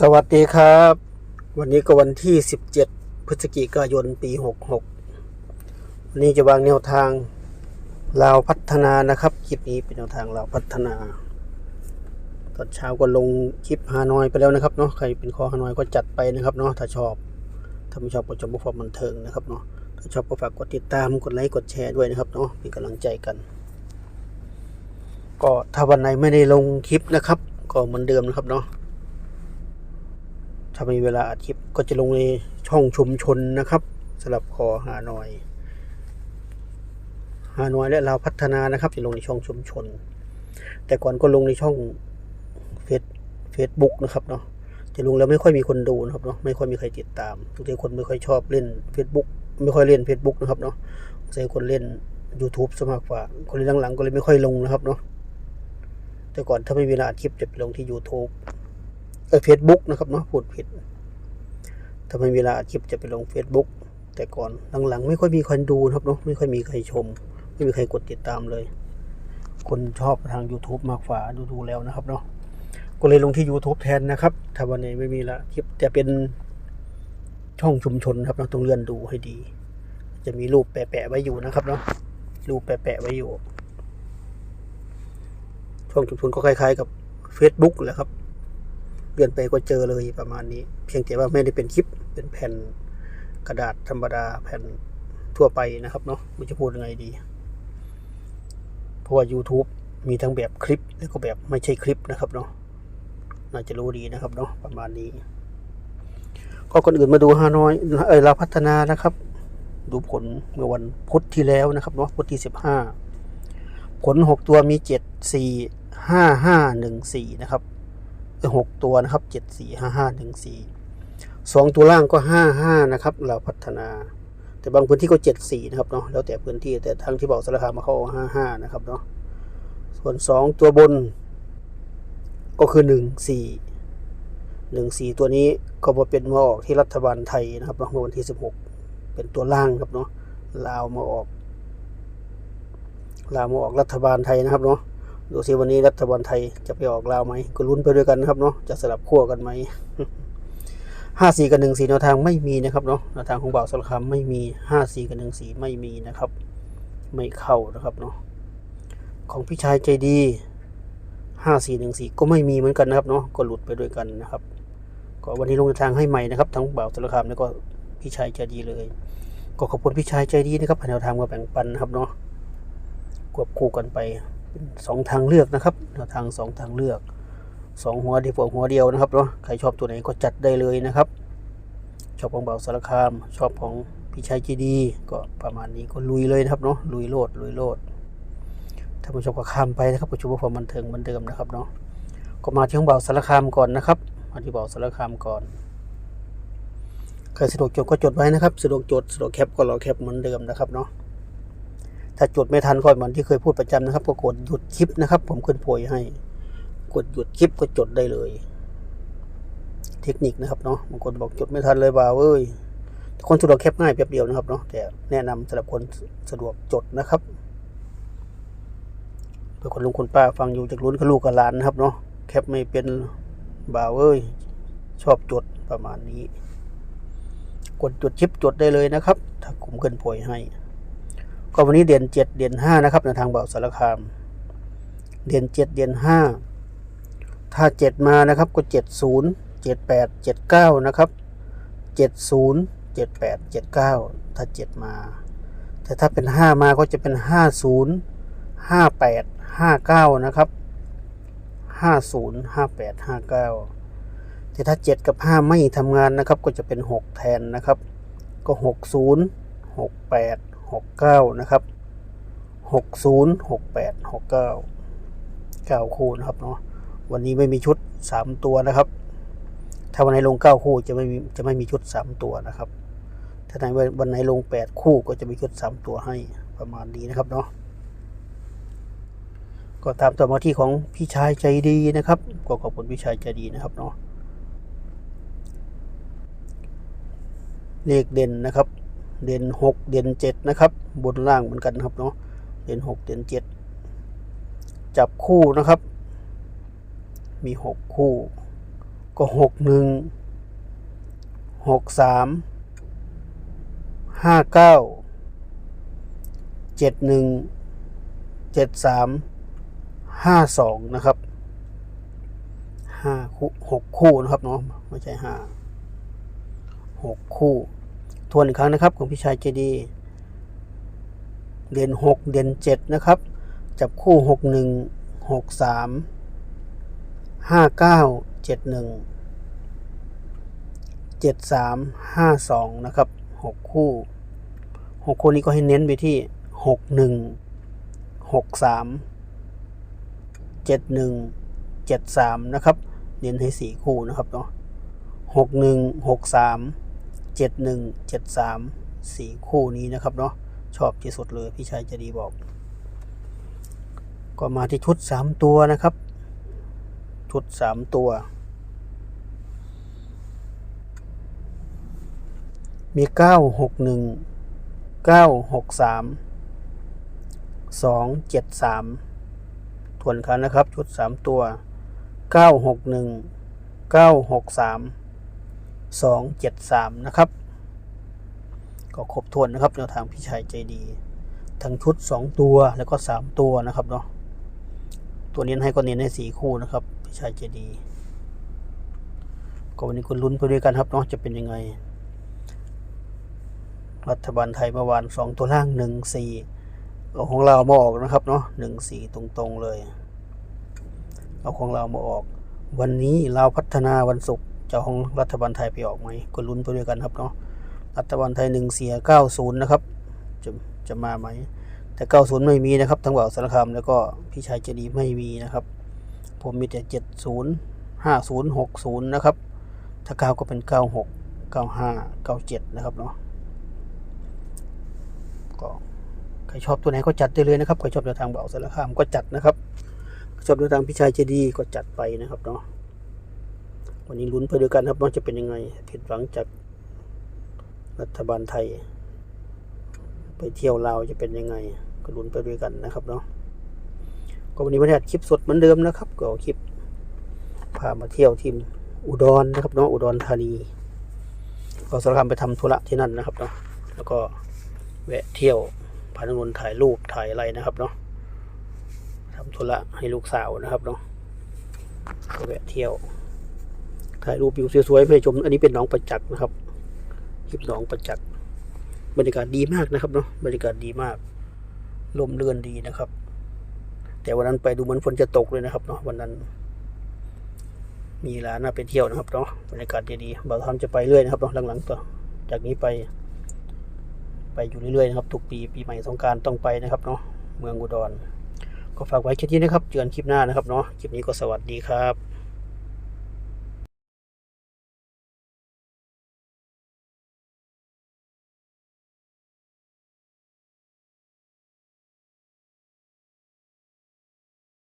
สวัสดีครับ วันนี้ก็วันที่ 17 พฤศจิกายนปี 66 วันนี้จะวางแนวทางลาวพัฒนานะครับ คลิปนี้เป็นแนวทางลาวพัฒนา ตอนเช้าก็ลงคลิปฮานอยไปแล้วนะครับเนาะใครเป็นคอฮานอยก็จัดไปนะครับเนาะถ้าชอบ ถ้าไม่ชอบก็ชมความบันเทิงนะครับเนาะถ้าชอบก็ฝากกดติดตามกดไลค์กดแชร์ด้วยนะครับเนาะเป็นกำลังใจกัน ก็ถ้าวันไหนไม่ได้ลงคลิปนะครับ ก็เหมือนเดิมนะครับเนาะ ถ้ามีเวลาอัดคลิปก็จะลงในช่องชุมชนนะครับสำหรับคอหาหน่อยหาหน่อยและเราพัฒนานะครับจะลงในช่องชุมชน แต่ก่อนก็ลงในช่องเฟซเฟซบุ๊กนะครับเนาะจะลงแล้วไม่ค่อยมีคนดูนะครับเนาะไม่ค่อยมีใครติดตามทุกทีคนไม่ค่อยชอบเล่น Facebook ไม่ค่อยเล่น Facebook นะครับเนาะใส่คนเล่น YouTube สมากกว่า คนเล่นหลังๆก็เลยไม่ค่อยลงนะครับเนาะแต่ก่อนถ้าไม่มีเวลาอัดคลิปจะไปลงที่ YouTube เออเฟซบุ๊กนะครับเนาะพูดผิดถ้าไม่มีเวลาอัดคลิปจะไปลง Facebook แต่ก่อนหลังๆ ไม่ค่อยมีคนดูครับเนาะไม่ค่อยมีใครชม ไม่มีใครกดติดตามเลย คนชอบทาง YouTube มากกว่าดูดูแล้วนะครับเนาะก็เลยลงที่ YouTube แทนนะครับ ถ้าวันไหนไม่มีละคลิปจะเป็นช่องชุมชนครับเราต้องเลื่อนดูให้ดี จะมีรูปแปะๆไว้อยู่นะครับเนาะรูปแปะๆไว้อยู่ ช่องชุมชนก็คล้ายๆกับ Facebook แหละครับ เลื่อนไปก็เจอเลยประมาณนี้ เพียงแต่ว่าไม่ได้เป็นคลิปเป็นแผ่นกระดาษธรรมดาแผ่นทั่วไปนะครับเนาะมันจะพูดยังไงดี เพราะว่า YouTube มีทั้งแบบคลิปแล้วก็แบบไม่ใช่คลิปนะครับเนาะน่าจะรู้ดีนะครับเนาะประมาณนี้ ก็คนอื่นมาดูฮานอยเออเราพัฒนานะครับ ดูผลเมื่อวันพุธที่แล้วนะครับเนาะพุธที่สิบห้าผลหกตัวมีเจ็ดสี่ห้าห้าหนึ่งสี่นะครับ หกตัวนะครับเจ็ดสี่ห้าห้าหนึ่งสี่สองตัวล่างก็ห้าห้านะครับ เราพัฒนา แต่บางพื้นที่ก็เจ็ดสี่นะครับเนาะแล้วแต่พื้นที่แต่ทางที่บอกสารคามมาเข้าห้าห้านะครับเนาะส่วนสองตัวบน ก็คือหนึ่งสี่หนึ่งสี่ตัวนี้ก็มาเป็นมาออกที่รัฐบาลไทยนะครับเนาะเมื่อวันที่สิบหกเป็นตัวล่างครับเนาะลาวมาออกลาวมาออกรัฐบาลไทยนะครับเนาะ ดูสิวันนี้รัฐบาลไทยจะไปออกลาวไหมก็ลุ้นไปด้วยกันนะครับเนาะจะสลับขั้วกันไหมห้าสี่กับหนึ่งสี่แนวทางไม่มีนะครับเนาะแนวทางของบ่าวสารคามไม่มีห้าสี่กับหนึ่งสี่ไม่มีนะครับ ไม่เข้านะครับเนาะของพี่ชายใจดีห้าสี่หนึ่งสี่ก็ไม่มีเหมือนกันนะครับเนาะก็หลุดไปด้วยกันนะครับ ก็วันนี้ลงทางให้ใหม่นะครับ ทั้งบ่าวสารคามแล้วก็พี่ชายใจดีเลย ก็ขอบคุณพี่ชายใจดีนะครับแนวทางมาแบ่งปันนะครับเนาะควบคู่กันไป เป็นสองทางเลือกนะครับแนวทางสองทางเลือกสองหัวเดียวหัวเดียวนะครับเนาะใครชอบตัวไหนก็จัดได้เลยนะครับ ชอบของเบาสารคาม ชอบของพี่ชัยจีดี ก็ประมาณนี้ก็ลุยเลยนะครับเนาะลุยโลดลุยโลดถ้าผู้ชมก็ข้ามไปนะครับผู้ชมความบันเทิงเหมือนเดิมนะครับเนาะก็มาที่ของเบาสารคามก่อนนะครับมาที่เบาสารคามก่อนใครสะดวกจดก็จดไว้นะครับสะดวกจดสะดวกแคปก็รอแคปเหมือนเดิมนะครับเนาะ ถ้าจดไม่ทันก็เหมือนที่เคยพูดประจำนะครับ ก็กดหยุดคลิปนะครับ ผมขึ้นโพยให้ กดหยุดคลิปก็จดได้เลย เทคนิคนะครับเนาะบางคนบอกจดไม่ทันเลยบ่าวเอ้ยคนสะดวกแคปง่ายแป๊บเดียวนะครับเนาะแต่แนะนำสำหรับคนสะดวกจดนะครับเพื่อคนลุงคนป้าฟังอยู่จากลุ้นกับลูกกับหลานนะครับเนาะแคปไม่เป็นบ่าวเอ้ยชอบจดประมาณนี้ กดจดคลิปจดได้เลยนะครับ ถ้าผมขึ้นโพยให้ ก็วันนี้เด่นเจ็ดเด่นห้านะครับในทางเบาสารคาม เด่นเจ็ดเด่นห้าถ้าเจ็ดมานะครับก็เจ็ดศูนย์เจ็ดแปดเจ็ดเก้านะครับเจ็ดศูนย์เจ็ดแปดเจ็ดเก้าถ้าเจ็ดมา แต่ถ้าเป็นห้ามาก็จะเป็นห้าศูนย์ห้าแปดห้าเก้านะครับห้าศูนย์ห้าแปดห้าเก้าแต่ถ้าเจ็ดกับห้าไม่ทำงานนะครับก็จะเป็นหกแทนนะครับ ก็หกศูนย์หกแปด หกเก้านะครับหกศูนย์หกแปดหกเก้าเก้าคู่นะครับเนาะวันนี้ไม่มีชุดสามตัวนะครับ ถ้าวันไหนลงเก้าคู่จะไม่มีจะไม่มีชุดสามตัวนะครับ ถ้าไหนวันไหนลงแปดคู่ก็จะมีชุดสามตัวให้ประมาณนี้นะครับเนาะก็ตามต่อมาที่ของพี่ชายใจดีนะครับ ก็ขอบคุณพี่ชายใจดีนะครับเนาะเลขเด่นนะครับ เด่นหกเด่นเจ็ดนะครับ บนล่างเหมือนกันครับเนาะเด่นหกเด่นเจ็ดจับคู่นะครับ มีหกคู่ ก็หกหนึ่งหกสามห้าเก้าเจ็ดหนึ่งเจ็ดสามห้าสองนะครับห้าคู่หกคู่นะครับเนาะไม่ใช่ห้าหกคู่ ทวนอีกครั้งนะครับ ของพี่ชายเจดีเด่นหกเด่นเจ็ดนะครับ จับคู่หกหนึ่งหกสามห้าเก้าเจ็ดหนึ่งเจ็ดสามห้าสองนะครับหกคู่หกคู่นี้ก็ให้เน้นไปที่หกหนึ่งหกสามเจ็ดหนึ่งเจ็ดสามนะครับ เน้นให้สี่คู่นะครับเนาะหกหนึ่งหกสาม เจ็ดหนึ่งเจ็ดสามสี่คู่นี้นะครับเนาะชอบที่สุดเลยพี่ชายจะดีบอก ก็มาที่ชุดสามตัวนะครับ ชุดสามตัว มีเก้าหกหนึ่งเก้าหกสามสองเจ็ดสามทวนคันนะครับ ชุดสามตัวเก้าหกห นึ่งเก้าหกสองเจ็ดสามนะครับ ก็ครบถ้วนนะครับแนวทางพี่ชายใจดี ทั้งชุดสองตัวแล้วก็สามตัวนะครับเนาะตัวเน้นให้ก็เน้นให้สี่คู่นะครับพี่ชายเจดีก็วันนี้คุณลุ้นไปด้วยกันครับเนาะจะเป็นยังไง รัฐบาลไทยเมื่อวานสองตัวล่างหนึ่งสี่เอาของเรามาออกนะครับเนาะหนึ่งสี่ตรงๆเลย เอาของเรามาออก วันนี้เราพัฒนาวันศุกร์ จะของรัฐบาลไทยไปออกไหมก็ลุ้นไปด้วยกันครับเนาะรัฐบาลไทยหนึ่งเสียเก้าศูนย์นะครับจะจะมาไหม แต่90ไม่มีนะครับ ทั้งบ่าวสารคามแล้วก็พี่ชายเจดีไม่มีนะครับ ผมมีแต่70 50 60นะครับ ถ้า9ก็เป็น96 95 97นะครับเนาะก็ใครชอบตัวไหนก็จัดได้เลยนะครับใครชอบแนวทางบ่าวสารคามก็จัดนะครับชอบแนวทางพี่ชายเจดีก็จัดไปนะครับเนาะ วันนี้ลุ้นไปด้วยกันครับว่าจะเป็นยังไง ผิดหวังจากรัฐบาลไทย ไปเที่ยวลาวจะเป็นยังไง ก็ลุ้นไปด้วยกันนะครับเนาะก็วันนี้วันนี้อัดคลิปสดเหมือนเดิมนะครับ ก็คลิปพามาเที่ยวที่อุดรนะครับเนาะอุดรธานีก็สารคามไปทำธุระที่นั่นนะครับเนาะแล้วก็แวะเที่ยวพานุนถ่ายรูปถ่ายอะไรนะครับเนาะทำธุระให้ลูกสาวนะครับเนาะก็แวะเที่ยว ถ่ายรูปวิวสวยๆให้ชม อันนี้เป็นหนองประจักษ์นะครับคลิปหนองประจักษ์บรรยากาศดีมากนะครับเนาะบรรยากาศดีมาก ลมเรือนดีนะครับ แต่วันนั้นไปดูเหมือนฝนจะตกเลยนะครับเนาะวันนั้น มีร้านน่าไปเที่ยวนะครับเนาะบรรยากาศดีๆบ่าวทำจะไปเรื่อยนะครับเนาะหลังๆต่อจากนี้ไป ไปอยู่เรื่อยๆนะครับทุกปีปีใหม่สงการต้องไปนะครับเนาะเมืองอุดรก็ฝากไว้แค่นี้นะครับ เจอกันคลิปหน้านะครับเนาะคลิปนี้ก็สวัสดีครับ